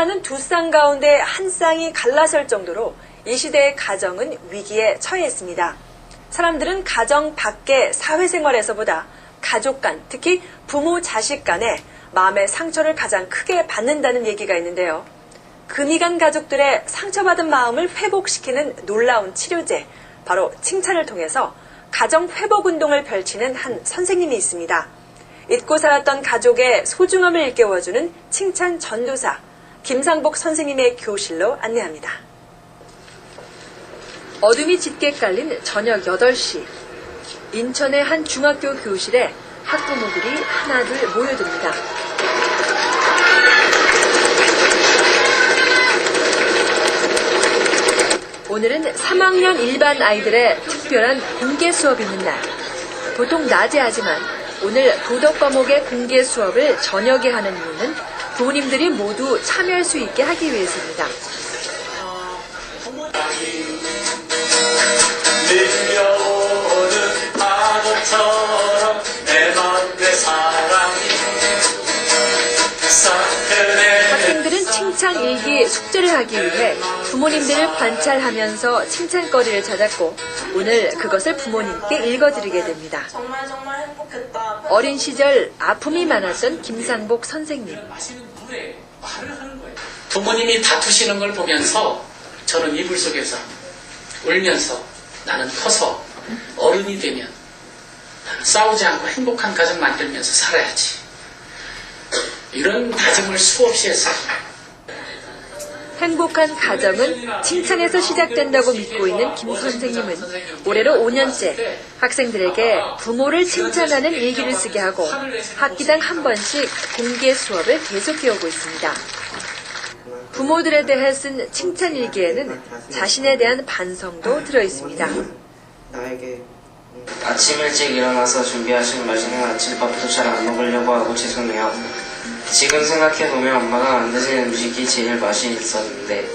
충돌하는 두 쌍 가운데 한 쌍이 갈라설 정도로 이 시대의 가정은 위기에 처해 있습니다. 사람들은 가정 밖의 사회생활에서보다 가족 간, 특히 부모 자식 간에 마음의 상처를 가장 크게 받는다는 얘기가 있는데요. 금이 간 가족들의 상처받은 마음을 회복시키는 놀라운 치료제, 바로 칭찬을 통해서 가정 회복 운동을 펼치는 한 선생님이 있습니다. 잊고 살았던 가족의 소중함을 일깨워주는 칭찬 전도사, 김상복 선생님의 교실로 안내합니다. 어둠이 짙게 깔린 저녁 8시. 인천의 한 중학교 교실에 학부모들이 하나둘 모여듭니다. 오늘은 3학년 일반 아이들의 특별한 공개 수업이 있는 날. 보통 낮에 하지만 오늘 도덕 과목의 공개 수업을 저녁에 하는 이유는 부모님들이 모두 참여할 수 있게 하기 위해서입니다. 학생들은 칭찬 일기 숙제를 하기 위해 부모님들을 관찰하면서 칭찬거리를 찾았고 오늘 그것을 부모님께 읽어드리게 됩니다. 정말 정말 행복했다. 어린 시절 아픔이 많았던 김상복 선생님. 물에 말을 하는 거예요. 부모님이 다투시는 걸 보면서 저는 이불 속에서 울면서 나는 커서 어른이 되면 나는 싸우지 않고 행복한 가정 만들면서 살아야지. 이런 다짐을 수없이 했어요. 행복한 가정은 칭찬에서 시작된다고 믿고 있는 김 선생님은 올해로 5년째 학생들에게 부모를 칭찬하는 일기를 쓰게 하고 학기당 한 번씩 공개 수업을 계속해 오고 있습니다. 부모들에 대해 쓴 칭찬 일기에는 자신에 대한 반성도 들어 있습니다. 아침 일찍 일어나서 준비하신 맛있는 아침밥도 잘 안 먹으려고 하고 죄송해요. 지금 생각해보면 엄마가 만드신 음식이 제일 맛이 있었는데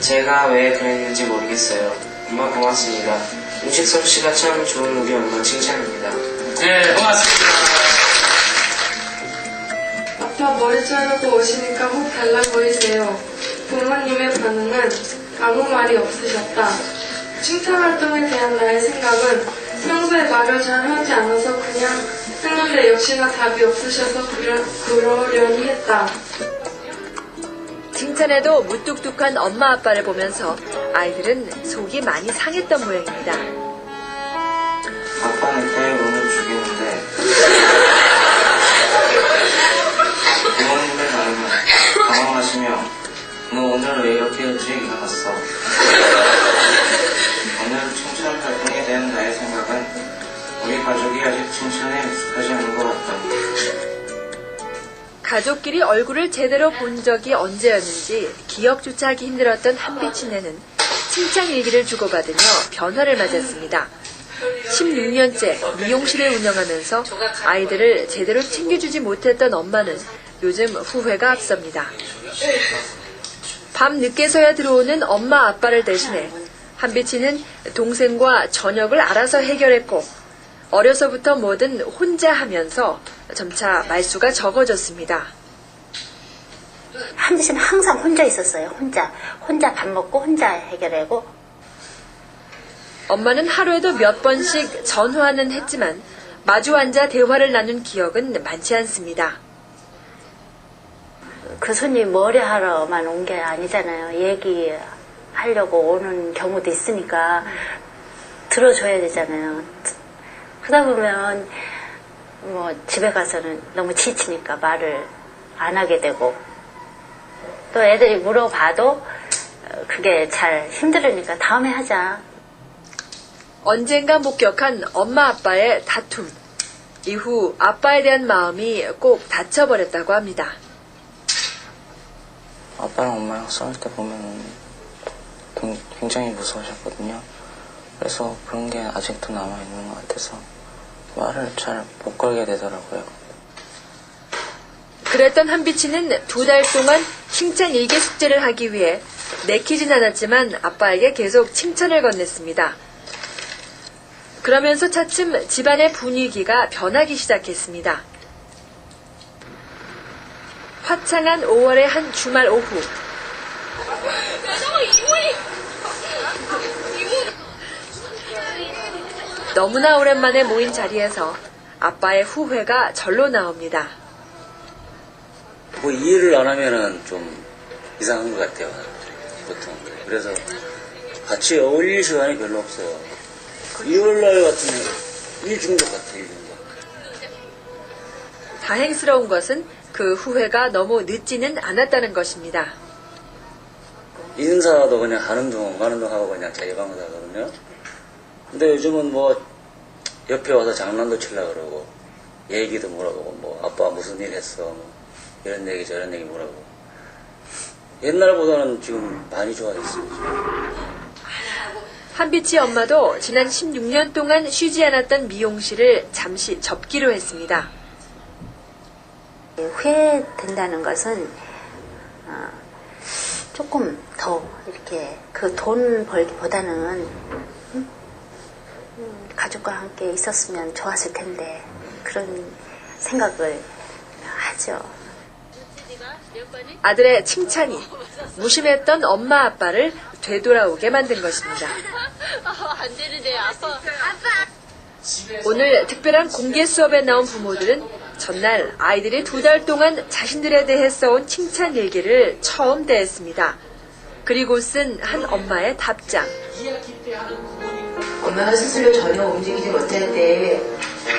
제가 왜 그랬는지 모르겠어요. 엄마 고맙습니다. 음식 솜씨가 참 좋은 우리 엄마 칭찬입니다. 네, 고맙습니다. 아빠 머리 자르고 오시니까 혹 달라 보이세요. 부모님의 반응은 아무 말이 없으셨다. 칭찬 활동에 대한 나의 생각은 평소에 말을 잘 하지 않아서 그냥 했는데 역시나 답이 없으셔서 그러, 그러려니 했다. 칭찬에도 무뚝뚝한 엄마 아빠를 보면서 아이들은 속이 많이 상했던 모양입니다. 아빠는 거의 오늘 죽이는데 부모님들 말은 당황하시며 너 오늘 왜 이렇게 일찍 일어났어? 오늘 칭찬 활동에 대한 나의 생각은 우리 가족이 아직 칭찬에 익숙하지 않은 것 같다. 가족끼리 얼굴을 제대로 본 적이 언제였는지 기억조차 하기 힘들었던 한빛이네는 칭찬 일기를 주고받으며 변화를 맞았습니다. 16년째 미용실을 운영하면서 아이들을 제대로 챙겨주지 못했던 엄마는 요즘 후회가 앞섭니다. 밤 늦게서야 들어오는 엄마 아빠를 대신해 한빛이는 동생과 저녁을 알아서 해결했고 어려서부터 뭐든 혼자 하면서 점차 말수가 적어졌습니다. 한빛은 항상 혼자 있었어요. 혼자. 혼자 밥 먹고 혼자 해결하고. 엄마는 하루에도 몇 번씩 전화는 했지만 마주 앉아 대화를 나눈 기억은 많지 않습니다. 그 손님이 머리 하러만 온 게 아니잖아요. 얘기하려고 오는 경우도 있으니까 들어줘야 되잖아요. 그러다 보면 뭐 집에 가서는 너무 지치니까 말을 안 하게 되고 또 애들이 물어봐도 어, 그게 잘 힘들으니까 다음에 하자. 언젠가 목격한 엄마 아빠의 다툼. 이후 아빠에 대한 마음이 꼭 닫혀버렸다고 합니다. 아빠랑 엄마랑 싸울 때 보면은 동- 굉장히 무서우셨거든요. 그래서 그런 게 아직도 남아있는 것 같아서 말을 잘 못 걸게 되더라고요. 그랬던 한빛이는 두 달 동안 칭찬 일기 숙제를 하기 위해 내키진 않았지만 아빠에게 계속 칭찬을 건넸습니다. 그러면서 차츰 집안의 분위기가 변하기 시작했습니다. 화창한 5월의 한 주말 오후. 너무나 오랜만에 모인 자리에서 아빠의 후회가 절로 나옵니다. 뭐 이해를 안 하면은 좀 이상한 것 같아요. 보통. 그래서 같이 어울릴 시간이 별로 없어요. 일요일날 같으면 일중독 같아, 일중독. 다행스러운 것은 그 후회가 너무 늦지는 않았다는 것입니다. 인사도 그냥 하는 둥, 가는 둥 하고 그냥 자기 방을 하거든요. 근데 요즘은 뭐 옆에 와서 장난도 치려고 그러고 얘기도 물어보고 뭐 아빠 무슨 일 했어 뭐 이런 얘기 저런 얘기 물어보고 옛날보다는 지금 많이 좋아졌어요. 한빛이 엄마도 지난 16년 동안 쉬지 않았던 미용실을 잠시 접기로 했습니다. 후회된다는 것은 어, 조금 더 이렇게 그 돈 벌기보다는 가족과 함께 있었으면 좋았을 텐데 그런 생각을 하죠. 아들의 칭찬이 무심했던 엄마 아빠를 되돌아오게 만든 것입니다. 오늘 특별한 공개 수업에 나온 부모들은 전날 아이들이 두 달 동안 자신들에 대해 써온 칭찬 일기를 처음 대했습니다. 그리고 쓴 한 엄마의 답장. 엄마가 스스로 전혀 움직이지 못할 때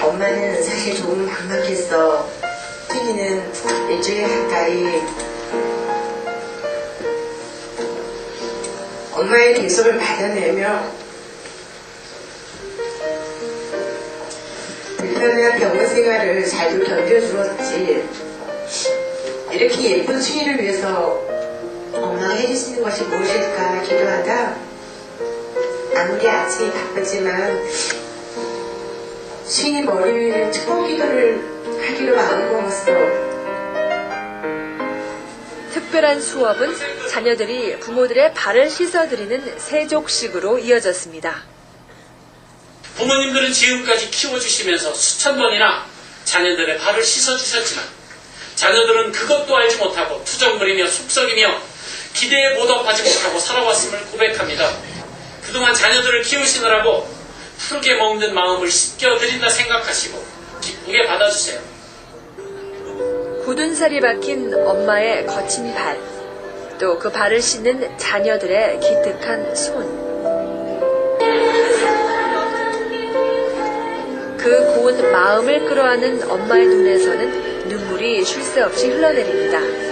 엄마는 사실 조금 막막했어. 수인이는 일주일에 가까이 엄마의 계속을 받아내며 불편한 병원 생활을 잘도 견뎌주었지. 이렇게 예쁜 수인이를 위해서 엄마가 있는 것이 무엇일까 기도하다 아무리 아침이 바쁘지만 수인이 머리 위에 축복 기도를 하기로 마음먹었어. 특별한 수업은 자녀들이 부모들의 발을 씻어드리는 세족식으로 이어졌습니다. 부모님들은 지금까지 키워주시면서 수천 번이나 자녀들의 발을 씻어주셨지만 자녀들은 그것도 알지 못하고 투정거리며 속썩이며 기대에 보답하지 못하고 살아왔음을 고백합니다. 그동안 자녀들을 키우시느라고 푸르게 먹는 마음을 씻겨드린다 생각하시고 기쁘게 받아주세요. 굳은 살이 박힌 엄마의 거친 발, 또 그 발을 씻는 자녀들의 기특한 손. 그 고운 마음을 끌어안는 엄마의 눈에서는 눈물이 쉴 새 없이 흘러내립니다.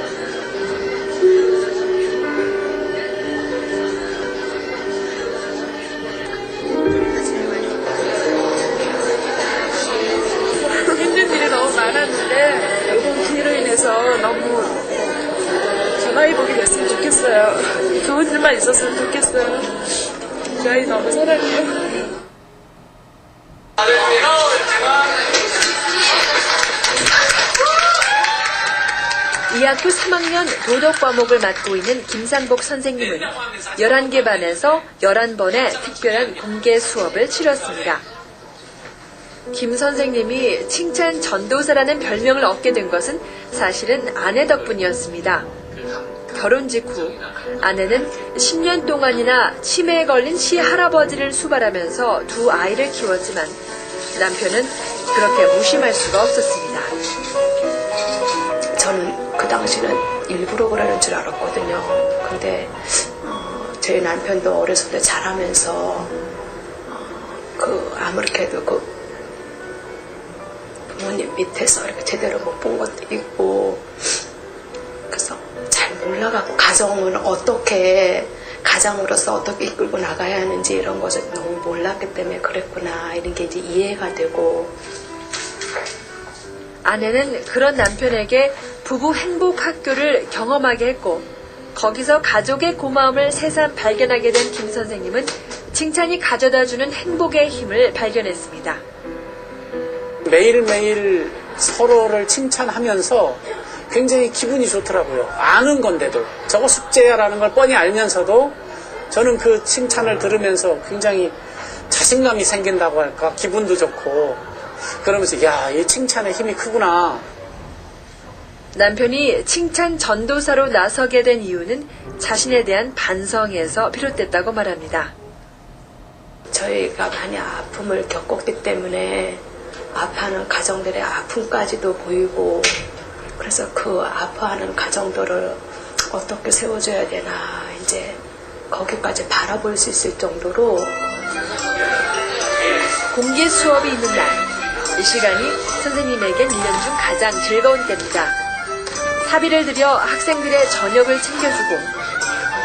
전화해보게 됐으면 좋겠어요. 좋은 일만 있었으면 좋겠어요. 저희 너무 사랑해요. 이 학교 3학년 도덕 과목을 맡고 있는 김상복 선생님은 11개 반에서 11번의 특별한 공개 수업을 치렀습니다. 김 선생님이 칭찬 전도사라는 별명을 얻게 된 것은 사실은 아내 덕분이었습니다. 결혼 직후 아내는 10년 동안이나 치매에 걸린 시 할아버지를 수발하면서 두 아이를 키웠지만 남편은 그렇게 무심할 수가 없었습니다. 저는 그 당시는 일부러 그러는 줄 알았거든요. 근데 어, 제 남편도 어렸을 때 자라면서 어, 그 아무렇게도 그 부모님 밑에서 이렇게 제대로 못 본 것도 있고 잘 몰라가고 가정을 어떻게 가장으로서 어떻게 이끌고 나가야 하는지 이런 것을 너무 몰랐기 때문에 그랬구나 이런 게 이제 이해가 되고 아내는 그런 남편에게 부부 행복 학교를 경험하게 했고 거기서 가족의 고마움을 새삼 발견하게 된 김 선생님은 칭찬이 가져다 주는 행복의 힘을 발견했습니다. 매일매일 서로를 칭찬하면서 굉장히 기분이 좋더라고요. 아는 건데도. 저거 숙제야라는 걸 뻔히 알면서도 저는 그 칭찬을 들으면서 굉장히 자신감이 생긴다고 할까? 기분도 좋고. 그러면서, 야, 이 칭찬의 힘이 크구나. 남편이 칭찬 전도사로 나서게 된 이유는 자신에 대한 반성에서 비롯됐다고 말합니다. 저희가 많이 아픔을 겪었기 때문에 아파하는 가정들의 아픔까지도 보이고 그래서 그 아파하는 가정들을 어떻게 세워줘야 되나 이제 거기까지 바라볼 수 있을 정도로 공개 수업이 있는 날, 이 시간이 선생님에겐 1년 중 가장 즐거운 때입니다. 사비를 들여 학생들의 저녁을 챙겨주고,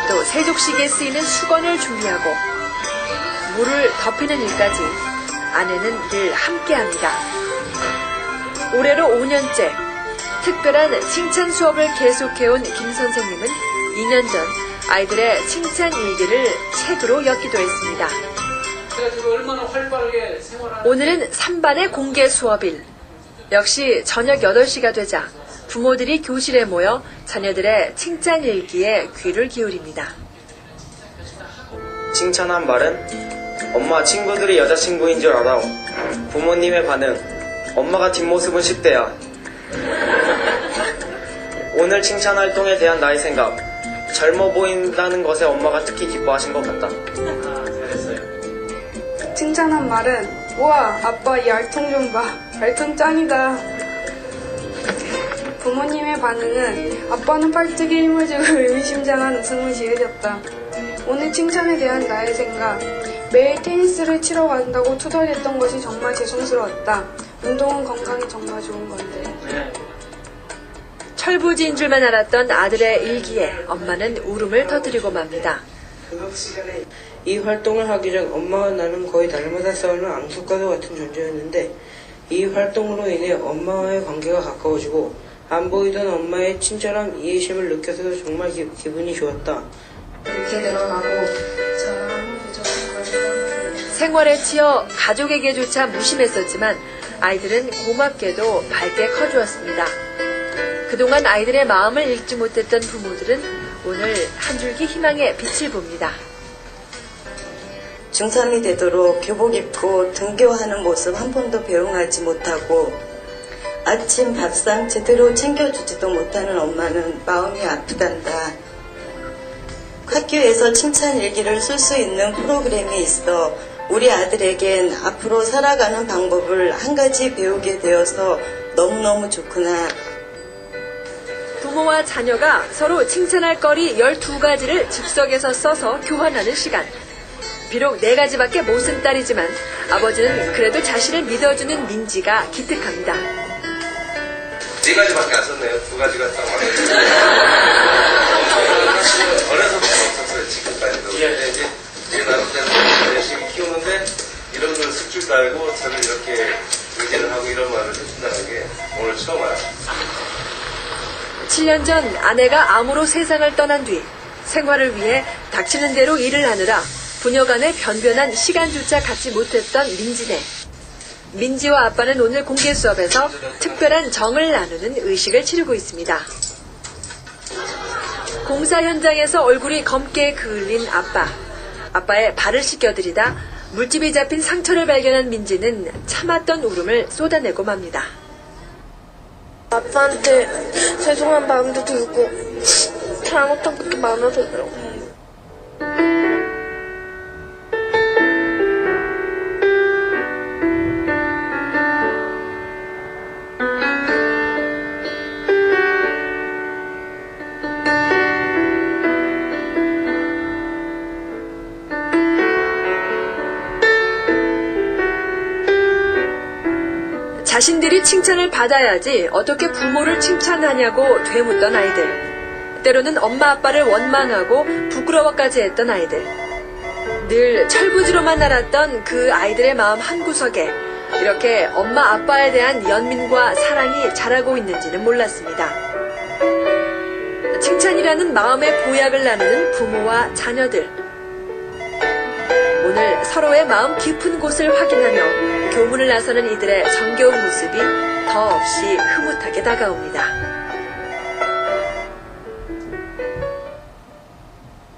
또 세족식에 쓰이는 수건을 준비하고, 물을 덮이는 일까지 아내는 늘 함께합니다. 올해로 5년째 특별한 칭찬 수업을 계속해온 김 선생님은 2년 전 아이들의 칭찬 일기를 책으로 엮기도 했습니다. 오늘은 3반의 공개 수업일. 역시 저녁 8시가 되자 부모들이 교실에 모여 자녀들의 칭찬 일기에 귀를 기울입니다. 칭찬한 말은 엄마 친구들이 여자친구인 줄 알아. 부모님의 반응. 엄마가 뒷모습은 10대야. 오늘 칭찬 활동에 대한 나의 생각. 젊어 보인다는 것에 엄마가 특히 기뻐하신 것 같다. 칭찬한 말은 우와 아빠 이 알통 좀 봐. 알통 짱이다. 부모님의 반응은 아빠는 팔뚝에 힘을 주고 의미심장한 웃음을 지으셨다. 오늘 칭찬에 대한 나의 생각. 매일 테니스를 치러 간다고 투덜댔던 것이 정말 죄송스러웠다. 운동은 건강에 정말 좋은 건데. 철부지인 줄만 알았던 아들의 일기에 엄마는 울음을 터뜨리고 맙니다. 이 활동을 하기 전 엄마와 나는 거의 날마다 싸우는 앙숙과도 같은 존재였는데 이 활동으로 인해 엄마와의 관계가 가까워지고 안 보이던 엄마의 친절함, 이해심을 느껴서 정말 기, 기분이 좋았다. 이렇게 늘어나고 생활에 치여 가족에게조차 무심했었지만 아이들은 고맙게도 밝게 커주었습니다. 그동안 아이들의 마음을 읽지 못했던 부모들은 오늘 한 줄기 희망의 빛을 봅니다. 중3이 되도록 교복 입고 등교하는 모습 한 번도 배웅하지 못하고 아침 밥상 제대로 챙겨주지도 못하는 엄마는 마음이 아프단다. 학교에서 칭찬 일기를 쓸 수 있는 프로그램이 있어 우리 아들에겐 앞으로 살아가는 방법을 한 가지 배우게 되어서 너무너무 좋구나. 부모와 자녀가 서로 칭찬할 거리 12가지를 즉석에서 써서 교환하는 시간. 비록 네 가지밖에 못 쓴 딸이지만 아버지는 그래도 자신을 믿어주는 민지가 기특합니다. 네 가지밖에 안 썼네요. 두 가지가 딱 맞아요. 어려서부터 없었어요. 지금까지도. 근데 이제 제 나름대로 열심히 키우는데 이런 걸 쓸줄 알고 저를 이렇게 의지를 하고 이런 말을 해준다는 게 오늘 처음 알았어요. 7년 전 아내가 암으로 세상을 떠난 뒤 생활을 위해 닥치는 대로 일을 하느라 부녀 간의 변변한 시간조차 갖지 못했던 민지네. 민지와 아빠는 오늘 공개 수업에서 특별한 정을 나누는 의식을 치르고 있습니다. 공사 현장에서 얼굴이 검게 그을린 아빠. 아빠의 발을 씻겨드리다 물집이 잡힌 상처를 발견한 민지는 참았던 울음을 쏟아내고 맙니다. 아빠한테 죄송한 마음도 들고 잘못한 것도 많아서요. 자신들이 받아야지 어떻게 부모를 칭찬하냐고 되묻던 아이들. 때로는 엄마 아빠를 원망하고 부끄러워까지 했던 아이들. 늘 철부지로만 알았던 그 아이들의 마음 한구석에 이렇게 엄마 아빠에 대한 연민과 사랑이 자라고 있는지는 몰랐습니다. 칭찬이라는 마음의 보약을 나누는 부모와 자녀들. 오늘 서로의 마음 깊은 곳을 확인하며 교문을 나서는 이들의 정겨운 모습이 더없이 흐뭇하게 다가옵니다.